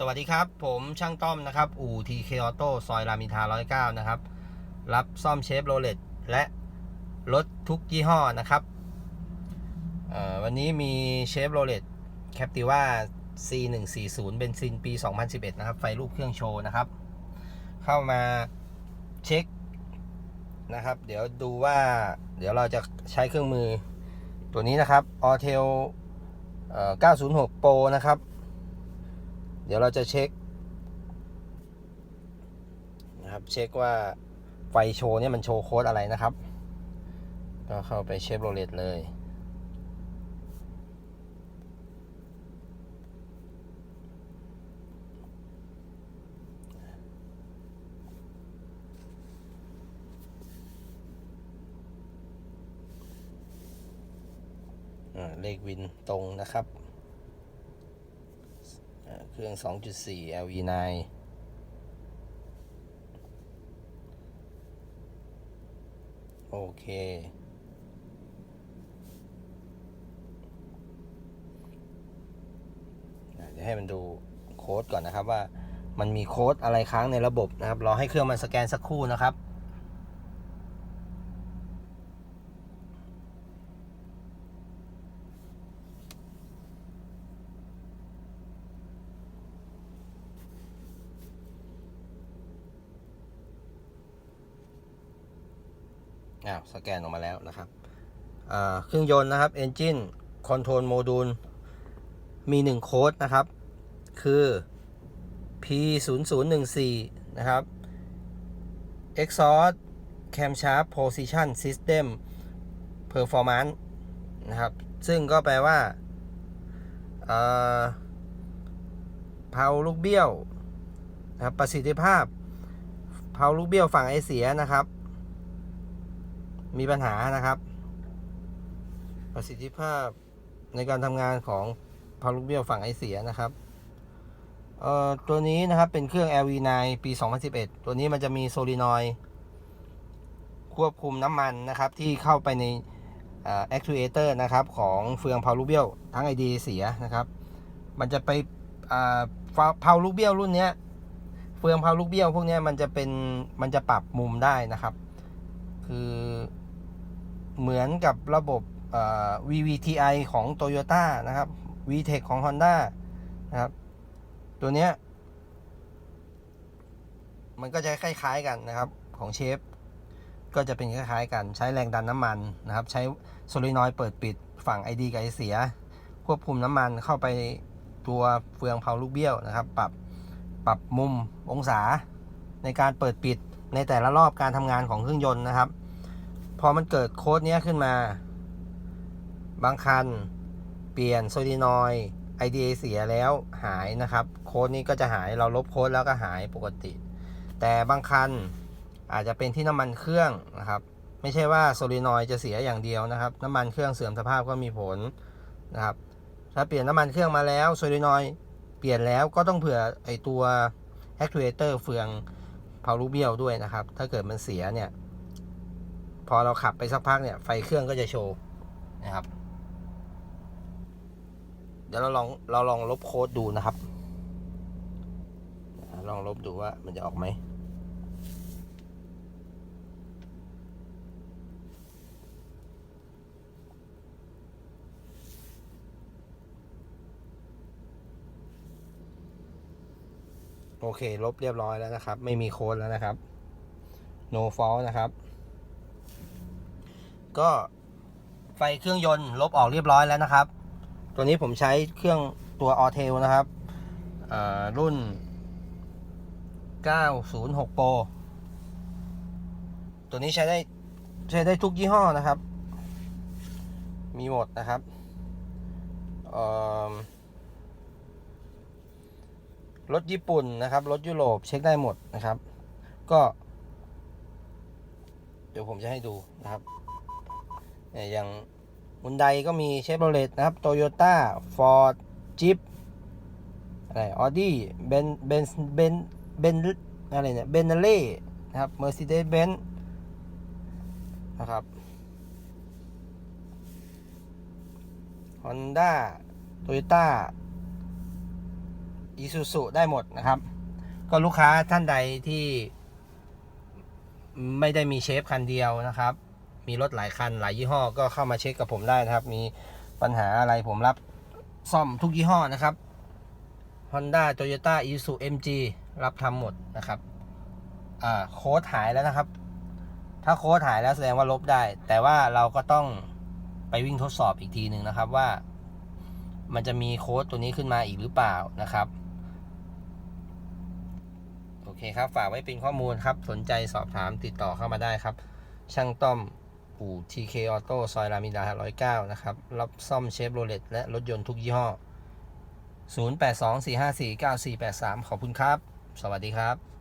สวัสดีครับ ผมช่างต้อมนะครับ อู่ทีเคออโต้ซอยรามอินทรา109นะครับ รับซ่อมเชฟโรเลตและรถทุกยี่ห้อนะครับ วันนี้มีเชฟโรเลตแคปติว่า C140 เบนซินปี 2011 นะครับ ไฟรูปเครื่องโชว์นะครับ เข้ามาเช็คนะครับ เดี๋ยวดูว่าเดี๋ยวเราจะใช้เครื่องมือตัวนี้นะครับ a u t e l 906 Pro นะครับ เดี๋ยวเราจะเช็คนะครับเช็คว่าไฟโชว์เนี่ยมันโชว์โค้ดอะไรนะครับ ก็เข้าไปเชฟโรเลตเลยอ่าเลขวินตรงนะครับ เครื่อง 2.4 LV9 โอเค เดี๋ยวให้มันดูโค้ดก่อนนะครับว่ามันมีโค้ดอะไรค้างในระบบนะครับ รอให้เครื่องมันสแกนสักครู่นะครับ อ้าวสแกนออกมาแล้วนะครับเครื่องยนต์นะครับ Engine Control Module มี 1 โค้ดนะครับ คือ P 0 0 1 4 นะครับ Exhaust Camshaft Position System Performance นะครับ ซึ่งก็แปลว่าเพาลูกเบี้ยวนะครับประสิทธิภาพเพาลูกเบี้ยวฝั่งไอเสียนะครับ มีปัญหานะครับ ประสิทธิภาพในการทำงานของพาลูกเบี้ยวฝั่งไอเสียนะครับเอ่อตัวนี้นะครับเป็นเครื่อง LV9 ปี 2011 ตัวนี้มันจะมีโซลินอยควบคุมน้ำมันนะครับ ที่เข้าไปในเอ่อ actuator นะครับ ของเฟืองพาลูเบี้ยวทั้งไอดีเสียนะครับ มันจะไปอ่าเพาลูเบี้ยวรุ่นนี้เฟืองพาลูกเบี้ยวพวกนี้มันจะเป็นมันจะปรับมุมได้นะครับ คือ เหมือนกับระบบ VVTi ของ Toyota นะครับ VTEC ของ Honda นะครับ ตัวเนี้ยมันก็จะคล้ายๆกันนะครับของเชฟก็จะเป็นคล้ายๆกันใช้แรงดันน้ำมันนะครับ ใช้โซลินอยด์เปิดปิดฝั่ง ID กับ I เสีย ควบคุมน้ำมันเข้าไปตัวเฟืองเพาลูกเบี้ยวนะครับ ปรับปรับมุมองศาในการเปิดปิดในแต่ละรอบการทำงานของเครื่องยนต์นะครับ พอมันเกิดโค้ดนี้ขึ้นมา บางคัน เปลี่ยนโซลินอย IDA เสียแล้วหายนะครับ โค้ดนี้ก็จะหายเราลบโค้ดแล้วก็หายปกติ แต่บางคันอาจจะเป็นที่น้ำมันเครื่องนะครับ ไม่ใช่ว่าโซลินอยจะเสียอย่างเดียวนะครับ น้ำมันเครื่องเสื่อมสภาพก็มีผลนะครับ ถ้าเปลี่ยนน้ำมันเครื่องมาแล้วโซลินอยเปลี่ยนแล้วก็ต้องเผื่อไอตัว actuator เฟืองเพาลูกเบี้ยวด้วยนะครับ ถ้าเกิดมันเสียเนี่ย พอเราขับไปสักพักเนี่ยไฟเครื่องก็จะโชว์นะครับ เดี๋ยวเราลองเราลองลบโค้ดดูนะครับ ลองลบดูว่ามันจะออกไหมโอเค ลบเรียบร้อยแล้วนะครับ ไม่มีโค้ดแล้วนะครับ no fault นะครับ ก็ไฟเครื่องยนต์ลบออกเรียบร้อยแล้วนะครับ ตัวนี้ผมใช้เครื่องตัว a u t e l นะครับรุ่น 906 Pro ตัวนี้ใช้ได้ใช้ได้ทุกยี่ห้อนะครับ มีหมดนะครับรถญี่ปุ่นนะครับ รถยุโรปเช็คได้หมดนะครับ ก็ เดี๋ยวผมจะให้ดูนะครับ อย่างฮุนไดก็มีเชฟโรเลตนะครับโตโยต้าฟอร์ดจิปอะไรออดี้เบนเบนเบนเบนอะไรเนี่ยเบนเนล่นะครับเมอร์เซเดสเบนนะครับฮอนด้าโตโยต้าอีซูซูได้หมดนะครับ ก็ลูกค้าท่านใดที่ไม่ได้มีเชฟคันเดียวนะครับ มีรถหลายคันหลายยี่ห้อก็เข้ามาเช็คกับผมได้นะครับ มีปัญหาอะไรผมรับซ่อมทุกยี่ห้อนะครับ Honda Toyota Isuzu MG รับทำหมดนะครับอ่าโค้ดหายแล้วนะครับ ถ้าโค้ดหายแล้วแสดงว่าลบได้ แต่ว่าเราก็ต้องไปวิ่งทดสอบอีกทีหนึ่งนะครับว่า มันจะมีโค้ดตัวนี้ขึ้นมาอีกหรือเปล่านะครับโอเคครับ ฝากไว้เป็นข้อมูลครับ สนใจสอบถามติดต่อเข้ามาได้ครับ ช่างต้อม อู่ TK Auto ซอยรามินทรา109 นะครับ รับซ่อมเชฟโรเลตและรถยนต์ทุกยี่ห้อ 0824549483 ขอบคุณครับ สวัสดีครับ